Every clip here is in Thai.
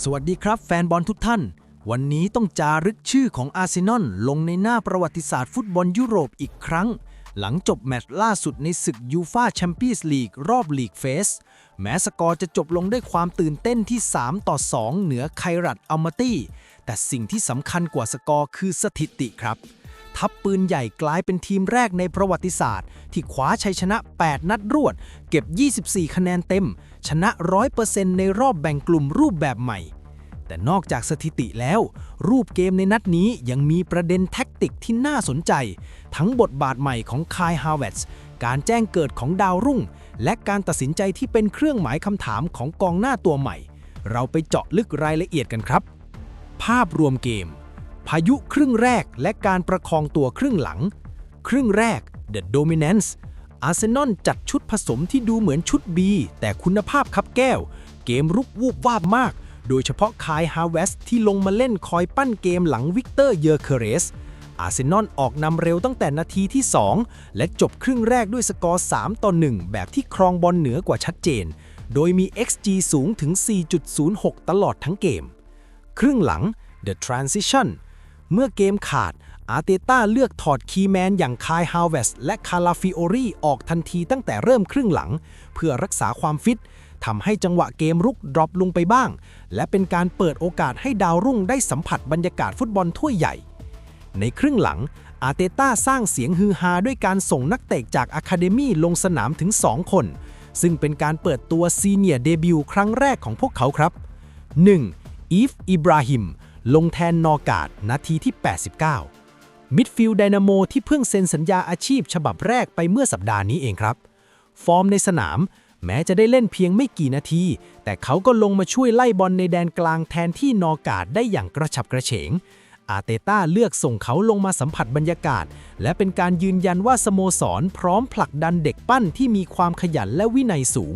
สวัสดีครับแฟนบอลทุกท่าน วันนี้ต้องจารึกชื่อของอาร์เซนอลลงในหน้าประวัติศาสตร์ฟุตบอลยุโรปอีกครั้ง หลังจบแมตช์ล่าสุดในศึกยูฟาแชมเปี้ยนส์ลีกรอบลีกเฟส แม้สกอร์จะจบลงด้วยความตื่นเต้นที่ 3 ต่อ 2 เหนือไครัตอัลมาตี้ แต่สิ่งที่สำคัญกว่าสกอร์คือสถิติครับ ทัพปืนใหญ่กลายเป็นทีมแรกในประวัติศาสตร์ ที่คว้าชัยชนะ 8 นัดรวด เก็บ 24 คะแนนเต็ม ชนะ 100%ในรอบแบ่งกลุ่มรูปแบบใหม่ แต่นอกจากสถิติแล้ว รูปเกมในนัดนี้ยังมีประเด็นแท็กติกที่น่าสนใจ ทั้งบทบาทใหม่ของคายฮาวเวตส์การแจ้งเกิดของดาวรุ่ง และการตัดสินใจที่เป็นเครื่องหมายคำถามของกองหน้าตัวใหม่ เราไปเจาะลึกรายละเอียดกันครับ ภาพรวมเกมายุครึ่งแรกและการประคองตัวครึ่งหลัง ครึ่งแรก The Dominance อาร์เซนอลจัดชุดผสมที่ดูเหมือนชุด B แต่คุณภาพคับแก้ว เกมรุกวูบวาบมาก โดยเฉพาะคายฮาเวสที่ลงมาเล่นคอยปั้นเกมหลังวิกเตอร์เยอร์เคเรส อาร์เซนอลออกนำเร็วตั้งแต่นาทีที่ 2 และจบครึ่งแรกด้วยสกอร์ 3 ต่อ 1 แบบที่ครองบอลเหนือกว่าชัดเจน โดยมี XG สูงถึง 4.06 ตลอดทั้งเกม ครึ่งหลัง The Transition เมื่อเกมขาด อาร์เตต้าเลือกถอดคีแมนอย่างคายฮาวเวสและคาราฟิโอรีออกทันทีตั้งแต่เริ่มครึ่งหลัง เพื่อรักษาความฟิตทำให้จังหวะเกมรุกดรอปลงไปบ้าง และเป็นการเปิดโอกาสให้ดาวรุ่งได้สัมผัสบรรยากาศฟุตบอลถ้วยใหญ่ ในครึ่งหลัง อาร์เตต้าสร้างเสียงฮือฮาด้วยการส่งนักเตะจากอะคาเดมีลงสนามถึง 2 คน ซึ่งเป็นการเปิดตัวซีเนียร์เดบิวต์ครั้งแรกของพวกเขาครับ 1. อีฟ อิบราฮิม ลงแทนนอกาดนาทีที่ 89 มิดฟิลด์ไดนาโมที่เพิ่งเซ็นสัญญาอาชีพฉบับแรกไปเมื่อสัปดาห์นี้เองครับ ฟอร์มในสนามแม้จะได้เล่นเพียงไม่กี่นาที แต่เขาก็ลงมาช่วยไล่บอลในแดนกลางแทนที่นอกาดได้อย่างกระฉับกระเฉง อาเตต้าเลือกส่งเขาลงมาสัมผัสบรรยากาศ และเป็นการยืนยันว่าสโมสรพร้อมผลักดันเด็กปั้นที่มีความขยันและวินัยสูง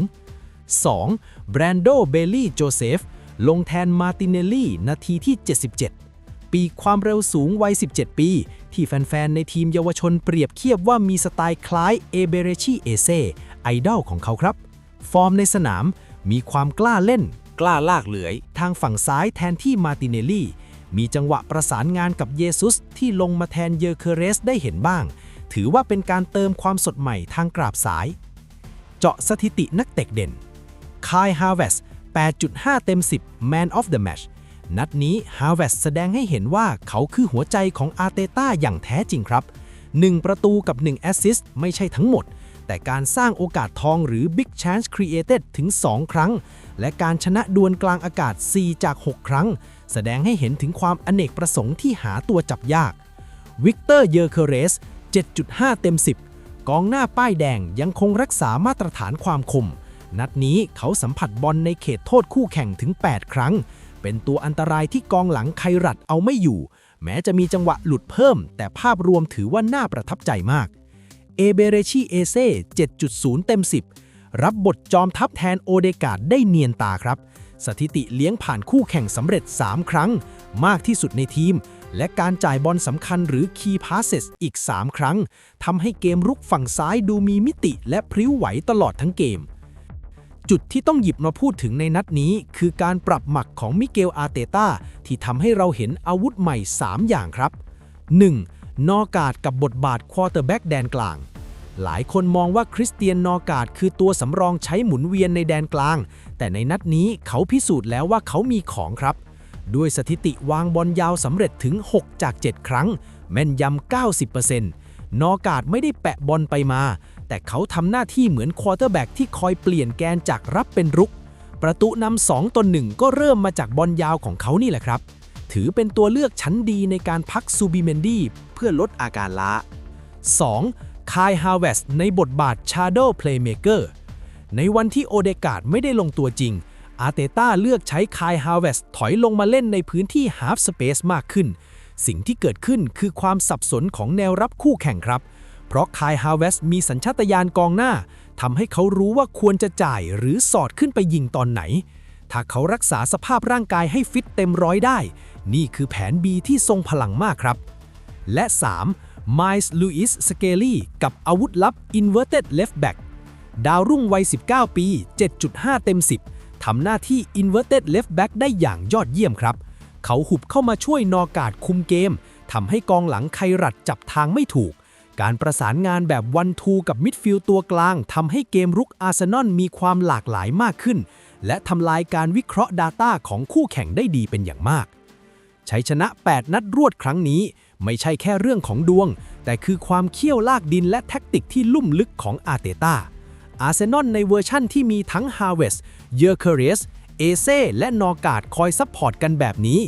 2. แบรนโด เบลลี่ โจเซฟ ลงแทนมาติเนลลี่นาทีที่ 77 ปีกความเร็วสูงวัย 17 ปี ที่แฟน ๆ ในทีมเยาวชนเปรียบเทียบว่ามีสไตล์คล้ายเอเบเรชีเอเซไอดอลของเขาครับ ฟอร์มในสนามมีความกล้าเล่น กล้าลากเหลือย ทางฝั่งซ้ายแทนที่มาติเนลลี่ มีจังหวะประสานงานกับเยซุสที่ลงมาแทนเยอร์เคเรสได้เห็นบ้าง ถือว่าเป็นการเติมความสดใหม่ทางกราบสาย เจาะสถิตินักเตะเด่นคายฮาเวส 8.5 เต็ม 10 Man of the Match นัดนี้ฮาวเวสแสดงให้เห็นว่าเขาคือหัวใจของอาร์เตต้าอย่างแท้จริงครับ 1 ประตูกับ 1 แอสซิสต์ไม่ใช่ทั้งหมด แต่การสร้างโอกาสทองหรือ Big Chance Created ถึง 2 ครั้ง และการชนะดวลกลางอากาศ 4 จาก 6 ครั้ง แสดงให้เห็นถึงความอเนกประสงค์ที่หาตัวจับยากวิกเตอร์เยอร์เคเรส 7.5 เต็ม 10 กองหน้าป้ายแดงยังคงรักษามาตรฐานความคม นัดนี้เขาสัมผัสบอลในเขตโทษคู่แข่งถึง 8 ครั้ง เป็นตัวอันตรายที่กองหลังไครัตเอาไม่อยู่ แม้จะมีจังหวะหลุดเพิ่ม แต่ภาพรวมถือว่าน่าประทับใจมาก เอเบเรชีเอเซ่7.0 เต็ม 10 รับบทจอมทัพแทนโอเดกาดได้เนียนตาครับ สถิติเลี้ยงผ่านคู่แข่งสำเร็จ 3 ครั้ง มากที่สุดในทีม และการจ่ายบอลสำคัญหรือ Key Passes อีก 3 ครั้งทำให้เกมรุกฝั่งซ้ายดูมีมิติและพริ้วไหวตลอดทั้งเกม จุดที่ต้องหยิบมาพูดถึงในนัดนี้ คือการปรับหมักของมิเกลอาเตต้าที่ทำให้เราเห็นอาวุธใหม่ 3 อย่างครับ 1. นอกาดกับบทบาทควอเตอร์แบ็กแดนกลาง หลายคนมองว่าคริสเตียนนอกาดคือตัวสำรองใช้หมุนเวียนในแดนกลาง แต่ในนัดนี้เขาพิสูจน์แล้วว่าเขามีของครับ ด้วยสถิติวางบอลยาวสำเร็จถึง 6 จาก 7 ครั้ง แม่นยำ90%นอกาดไม่ได้แปะบอลไปมา แต่เขาทำหน้าที่เหมือนควอเตอร์แบ็กที่คอยเปลี่ยนแกนจากรับเป็นรุก ประตูนำ2ต่อ1ก็เริ่มมาจากบอลยาวของเขานี่แหละครับ ถือเป็นตัวเลือกชั้นดีในการพักซูบิเมนดี้เพื่อลดอาการล้า 2. คายฮาวเวสในบทบาท Shadow Playmaker ในวันที่โอเดกาดไม่ได้ลงตัวจริง อาเตต้าเลือกใช้คายฮาวเวสถอยลงมาเล่นในพื้นที่ Half Space มากขึ้น สิ่งที่เกิดขึ้นคือความสับสนของแนวรับคู่แข่งครับ เพราะคายฮาเวสมีสัญชาตญาณกองหน้าทำให้เขารู้ว่าควรจะจ่ายหรือสอดขึ้นไปยิงตอนไหน ถ้าเขารักษาสภาพร่างกายให้ฟิตเต็มร้อยได้ นี่คือแผน B ที่ทรงพลังมากครับ และ 3. Miles Lewis Skelly กับอาวุธลับ Inverted Left Back ดาวรุ่งวัย 19 ปี 7.5 เต็ม 10 ทำหน้าที่ inverted left back ได้อย่างยอดเยี่ยมครับ เขาหุบเข้ามาช่วยนอกาดคุมเกม ทำให้กองหลังไครัตจับทางไม่ถูก การประสานงานแบบวันทูกับมิดฟิลด์ตัวกลางทำให้เกมรุกอาร์เซนอลมีความหลากหลายมากขึ้น และทำลายการวิเคราะห์ Data ของคู่แข่งได้ดีเป็นอย่างมากชัยชนะ 8 นัดรวดครั้งนี้ ไม่ใช่แค่เรื่องของดวง แต่คือความเขี้ยวลากดินและแท็กติกที่ลุ่มลึกของอาร์เตต้าอาร์เซนอลในเวอร์ชั่นที่มีทั้งฮาเวสเยอร์เคเรสเอเซ่และนอกาดคอยซัพพอร์ตกันแบบนี้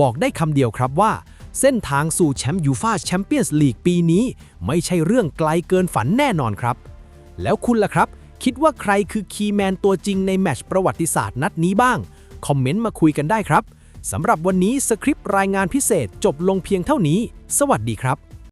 บอกได้คำเดียวครับว่า เส้นทางสู่แชมป์ยูฟาแชมเปี้ยนส์ลีกปีนี้ ไม่ใช่เรื่องไกลเกินฝันแน่นอนครับ แล้วคุณล่ะครับ คิดว่าใครคือคีย์แมนตัวจริงในแมตช์ประวัติศาสตร์นัดนี้บ้าง คอมเมนต์มาคุยกันได้ครับสำหรับวันนี้สคริปต์รายงานพิเศษจบลงเพียงเท่านี้ สวัสดีครับ